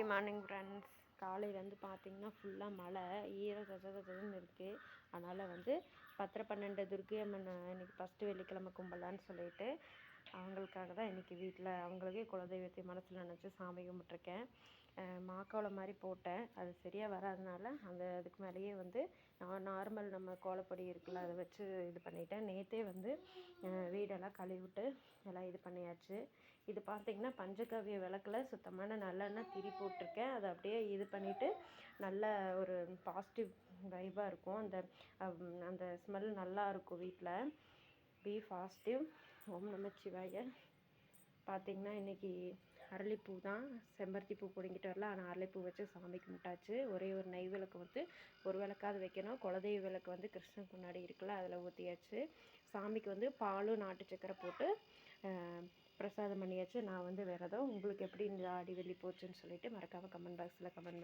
Happy morning friends காலையிலேருந்து பார்த்தீங்கன்னா ஃபுல்லாக மழை ஈரம் கஜ கஜன்னு இருக்குது அதனால் வந்து பத்திர பன்னெண்டு துர்க்கை அம்மன் இன்னைக்கு ஃபஸ்ட்டு வெள்ளிக்கிழமை கும்பலான்னு சொல்லிட்டு அவங்களுக்காக தான் இன்றைக்கி வீட்டில் அவங்களுக்கே குலதெய்வத்தை மனசில் நினச்சி சாமி கும்பிட்ருக்கேன் மாக்கோளம் மாதிரி போட்டேன். அது சரியாக வராதனால அந்த அதுக்கு மேலேயே வந்து நான் நார்மல் நம்ம கோலப்பொடி இருக்குல்ல அதை வச்சு இது பண்ணிட்டேன். நேற்றே வந்து வீடெல்லாம் கழுவிட்டு எல்லாம் இது பண்ணியாச்சு. இது பார்த்திங்கன்னா பஞ்சகவ்ய விளக்கில் சுத்தமான நல்லெண்ணெய் திரி போட்டிருக்கேன். அதை அப்படியே இது பண்ணிவிட்டு நல்ல ஒரு பாசிட்டிவ் வைபாக இருக்கும். அந்த அந்த ஸ்மெல் நல்லா இருக்கும் வீட்டில் பி பாசிட்டிவ் ஓம் நமச்சிவாய பார்த்திங்கன்னா இன்றைக்கி அரளிப்பூ தான் செம்பருத்தி பூ பிடுங்கிட்டு வரல. ஆனால் அரளிப்பூ வச்சு சாமி கும்பிட்டாச்சு. ஒரே ஒரு நெய் விளக்கு வந்து ஒரு விளக்காவது வைக்கணும். குலதெய்வ விளக்கு வந்து கிருஷ்ணன் முன்னாடி இருக்குல்ல அதில் ஊற்றியாச்சு சாமிக்கு வந்து பாலும் நாட்டு சக்கரை போட்டு பிரசாதம் பண்ணியாச்சு. நான் வந்து விரதம் உங்களுக்கு எப்படி இந்த ஆடி வெள்ளி போச்சுன்னு சொல்லிட்டு மறக்காமல் கமெண்ட் பாக்ஸில் கமெண்ட்